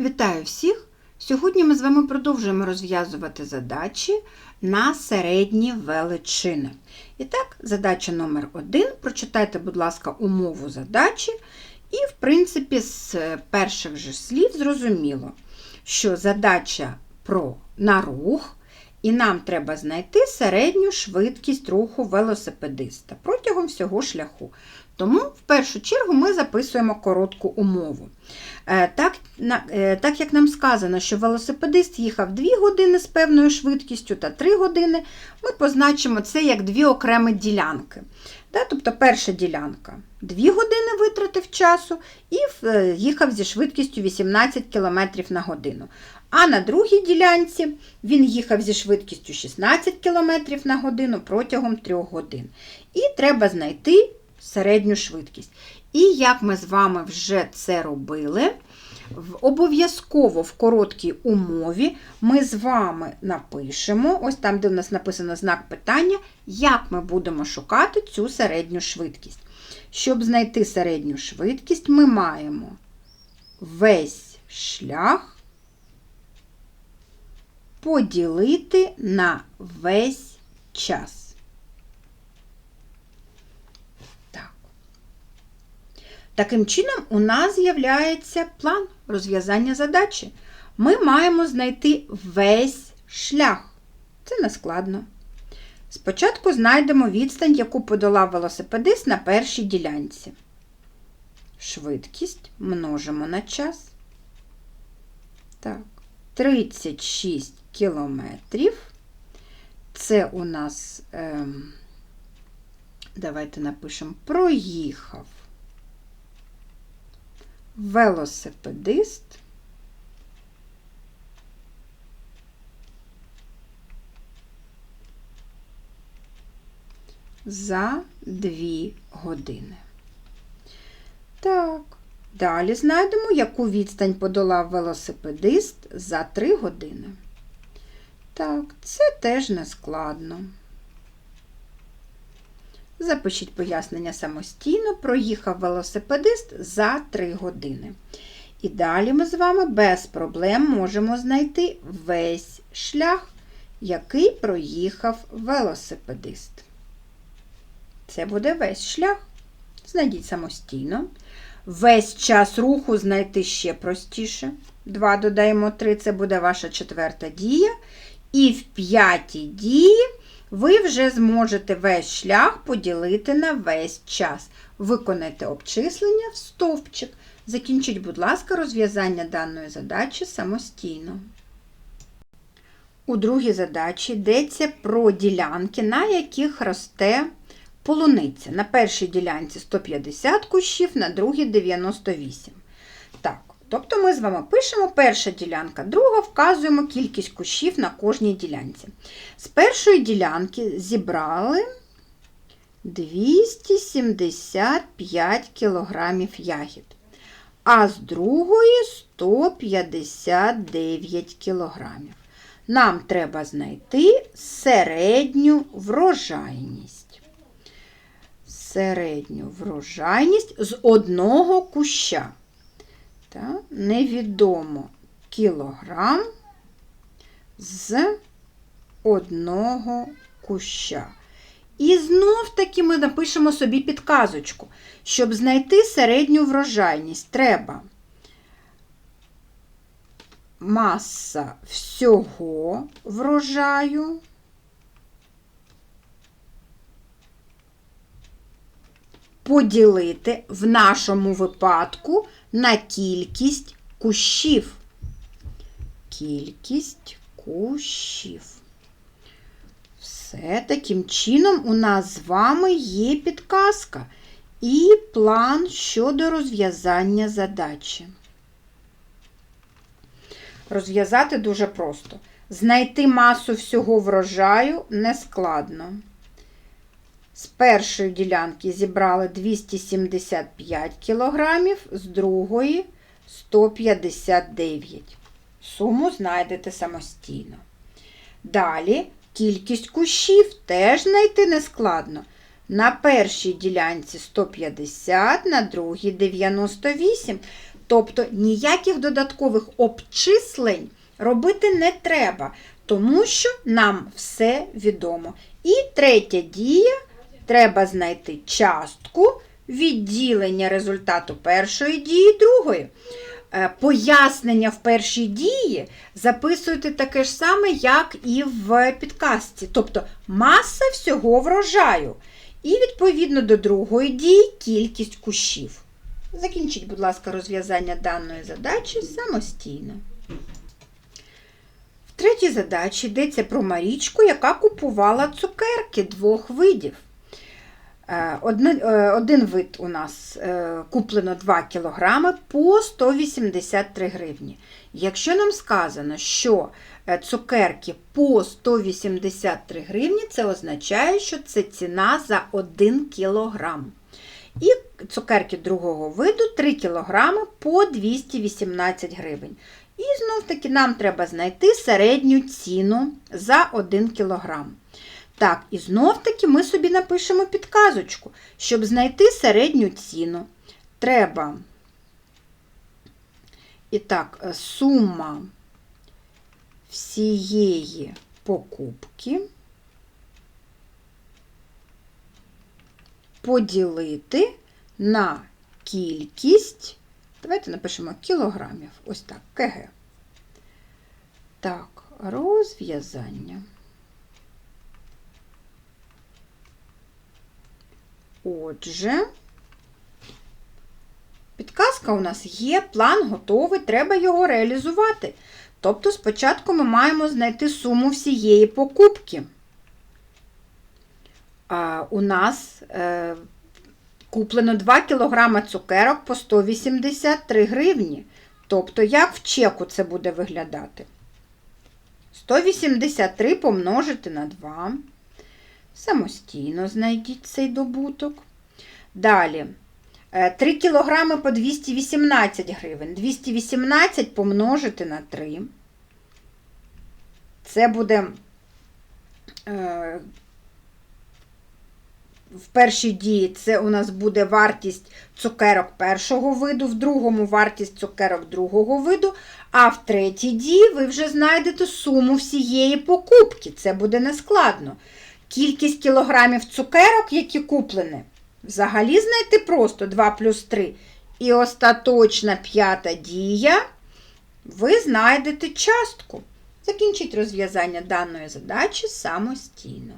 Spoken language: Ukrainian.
Вітаю всіх! Сьогодні ми з вами продовжуємо розв'язувати задачі на середні величини. І так, задача номер один. Прочитайте, будь ласка, умову задачі. І, в принципі, з перших же слів зрозуміло, що задача про на рух, і нам треба знайти середню швидкість руху велосипедиста протягом всього шляху. Тому, в першу чергу, ми записуємо коротку умову. Е, так, так як нам сказано, що велосипедист їхав 2 години з певною швидкістю та 3 години, ми позначимо це як дві окремі ділянки. Тобто перша ділянка 2 години витратив часу і е, їхав зі швидкістю 18 км на годину. А на другій ділянці він їхав зі швидкістю 16 км на годину протягом 3 годин. І треба знайти середню швидкість. І як ми з вами вже це робили, обов'язково в короткій умові ми з вами напишемо, ось там, де у нас написано знак питання, як ми будемо шукати цю середню швидкість. Щоб знайти середню швидкість, ми маємо весь шлях поділити на весь час. Таким чином, у нас з'являється план розв'язання задачі. Ми маємо знайти весь шлях. Це не складно. Спочатку знайдемо відстань, яку подолав велосипедист на першій ділянці. Швидкість множимо на час. Так, 36 кілометрів. Це у нас, е, давайте напишемо, проїхав велосипедист. За дві години. Так, далі знайдемо, яку відстань подолав велосипедист за 3 години. Так, це теж не складно. Запишіть пояснення самостійно, проїхав велосипедист за 3 години. І далі ми з вами без проблем можемо знайти весь шлях, який проїхав велосипедист. Це буде весь шлях. Знайдіть самостійно. Весь час руху знайти ще простіше. 2 додаємо 3, це буде ваша четверта дія. І в п'ятій дії ви вже зможете весь шлях поділити на весь час. Виконайте обчислення в стовпчик. Закінчіть, будь ласка, розв'язання даної задачі самостійно. У другій задачі йдеться про ділянки, на яких росте полуниця. На першій ділянці 150 кущів, на другій 98. Так, Тобто ми з вами пишемо перша ділянка, друга вказуємо кількість кущів на кожній ділянці. З першої ділянки зібрали 275 кг ягід, а з другої 159 кг. Нам треба знайти середню врожайність. Середню врожайність з одного куща та, невідомо кілограм з одного куща. І знов таки ми напишемо собі підказочку. Щоб знайти середню врожайність, треба маса всього врожаю. Поділити в нашому випадку на кількість кущів. Кількість кущів. Все таким чином у нас з вами є підказка і план щодо розв'язання задачі. Розв'язати дуже просто. Знайти масу всього врожаю нескладно. З першої ділянки зібрали 275 кг, з другої 159 Суму знайдете самостійно. Далі кількість кущів теж знайти нескладно. На першій ділянці 150, на другій 98. Тобто ніяких додаткових обчислень робити не треба, тому що нам все відомо. І третя дія треба знайти частку відділення результату першої дії другої. Е, Пояснення в першій дії записуйте таке ж саме, як і в підказці. Тобто маса всього врожаю. І відповідно до другої дії кількість кущів. Закінчіть, будь ласка, розв'язання даної задачі самостійно. В третій задачі йдеться про Марічку, яка купувала цукерки двох видів. Е, Один, е, вид у нас е, куплено 2 кг по 183 гривні. Якщо нам сказано, що цукерки по 183 гривні, це означає, що це ціна за 1 кг. І цукерки другого виду 3 кг по 218 гривень. І знов таки нам треба знайти середню ціну за 1 кг. Так, і знов таки ми собі напишемо підказочку. Щоб знайти середню ціну, треба і так, е, сума всієї покупки поділити на кількість, давайте напишемо кілограмів, ось так, КГ. Так, розв'язання. Отже, підказка у нас є, план готовий, треба його реалізувати. Тобто, спочатку ми маємо знайти суму всієї покупки. А, у нас е, куплено 2 кг цукерок по 183 гривні. Тобто, як в чеку це буде виглядати? 183 помножити на 2. Самостійно знайдіть цей добуток. Далі. 3 кг по 218 гривень. 218 помножити на 3. Це буде е, в першій дії це у нас буде вартість цукерок першого виду, в другому вартість цукерок другого виду, а в третій дії ви вже знайдете суму всієї покупки. Це буде нескладно. Кількість кілограмів цукерок, які куплені, взагалі знайти просто 2 плюс 3. І остаточна п'ята дія, ви знайдете частку. Закінчіть розв'язання даної задачі самостійно.